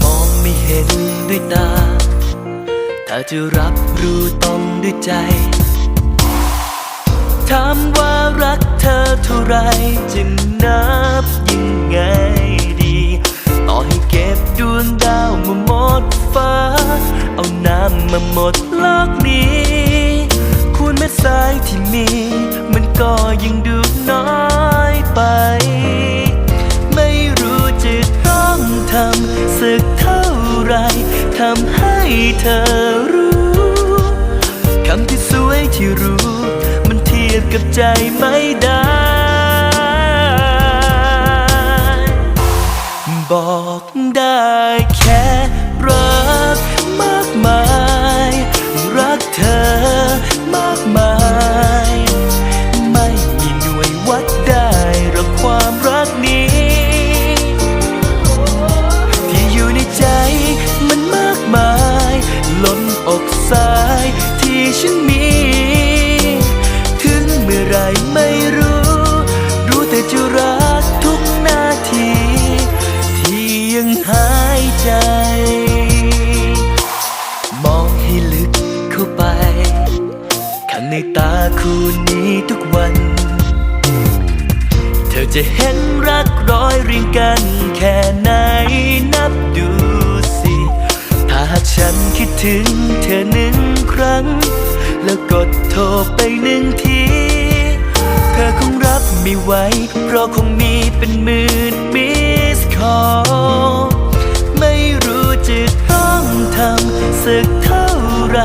มองไม่เห็นด้วยตา ถ้าจะรับรู้ต้องด้วยใจ ถามว่ารักเธอเท่าไรจะนั เอาน้ำมาหมดโลกนี้คูณเม็ดทรายที่มี มันก็ยังดูน้อยไป ไม่รู้จะต้องทำสักเท่าไรทำให้เธอรู้คำที่สวยที่รู้ มันเทียบกับใจไม่ได้บอกได้แค่ ไรไม่รู้ รู้แต่จะรักทุกนาที ที่ยังหายใจ มองให้ลึกเข้าไป ข้างในตาคู่นี้ทุกวัน เธอจะเห็นรักร้อยเรียงกันแค่ไหนนับดูสิ ถ้าหากฉันคิดถึงเธอหนึ่งครั้ง แล้วกดโทรไปหนึ่งที ไม่ไหว เพราะคงมีเป็นหมื่นมิสคอลไม่รู้จะต้องทำสักเท่าไร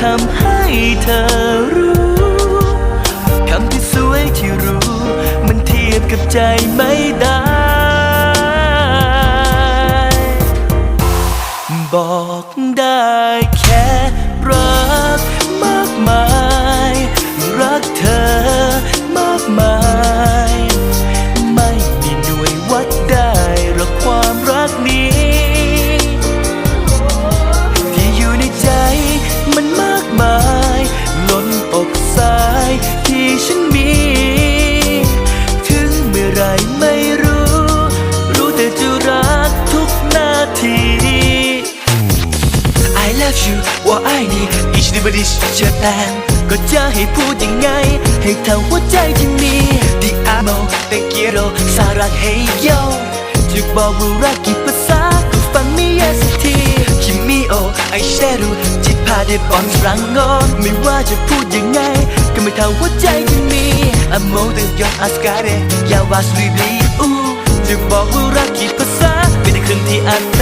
ทำให้เธอรู้คำที่สวยที่รู้ มันเทียบกับใจไม่ได้บอกได้แค่รักมาก you ว่า I need each d i v i d i s Japan ก็จะให้พูดยังไง ให้เท่าหัวใจที่มี The amo te quiero สารัก Hey yo จะบอกว่ารักกี่ภาษาก็ฟังไม่แย่สักทีคิมิโอไอเชรุจิพาได้บอนรังงอนไม่ว่าจะพูดยังไง ก็ไม่เท่าหัวใจที่มี Amo te yo ascare อย่าวาสลีบีอูจะบอกว่ารักกี่ภาษาเป็นแต่ครึ่งที่อัน